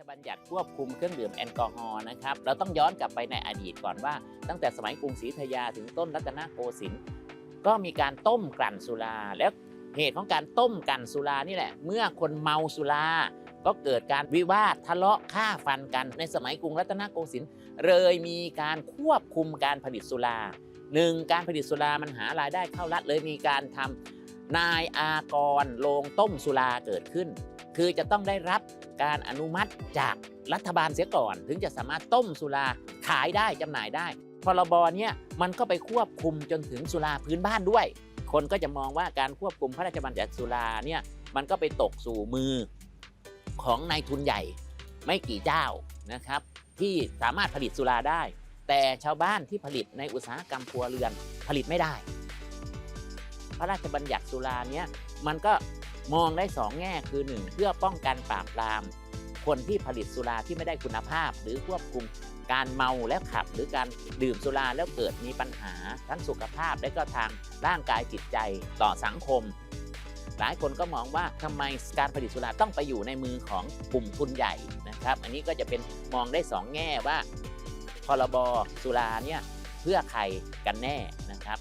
ชบัญญัติควบคุมเครื่องดื่มแอลกอฮอล์นะครับ เราต้องย้อนกลับไปในอดีตก่อนว่า ตั้งแต่สมัยกรุงศรีธยาถึงต้นรัตนโกสินทร์ก็มีการต้มกลั่นสุรา แล้วเหตุของการต้มกลั่นสุรานี่แหละ เมื่อคนเมาสุรา ก็เกิดการวิวาททะเลาะฆ่าฟันกันในสมัยกรุงรัตนโกสินทร์เลยมีการควบคุมการผลิตสุราหนึ่งการผลิตสุรามันหารายได้เข้ารัฐเลยมีการทำนายอากรโรงต้มสุราเกิดขึ้น คือจะต้องได้รับการอนุมัติจากรัฐบาลเสียก่อน ถึงจะสามารถต้มสุราขายได้จำหน่ายได้พรบเนี่ยมันก็ไปควบคุมจนถึงสุราพื้นบ้านด้วย คนก็จะมองว่าการควบคุมพระราชบัญญัติสุราเนี่ยมันก็ไปตกสู่มือของนายทุนใหญ่ไม่กี่เจ้านะครับ ที่สามารถผลิตสุราได้ แต่ชาวบ้านที่ผลิตในอุตสาหกรรมครัวเรือนผลิตไม่ได้ พระราชบัญญัติสุราเนี้ยมันก็ มองได้สองแง่คือหนึ่งเพื่อป้องกันปราบปราม คนที่ผลิตสุราที่ไม่ได้คุณภาพ หรือควบคุมการเมาและขับ หรือการดื่มสุราแล้วเกิดมีปัญหา ทั้งสุขภาพและก็ทางร่างกายจิตใจต่อสังคม หลายคนก็มองว่าทำไมการผลิตสุราต้องไปอยู่ในมือของกลุ่มทุนใหญ่นะครับ อันนี้ก็จะเป็นมองได้สองแง่ว่าพรบสุราเนี่ยเพื่อใครกันแน่นะครับ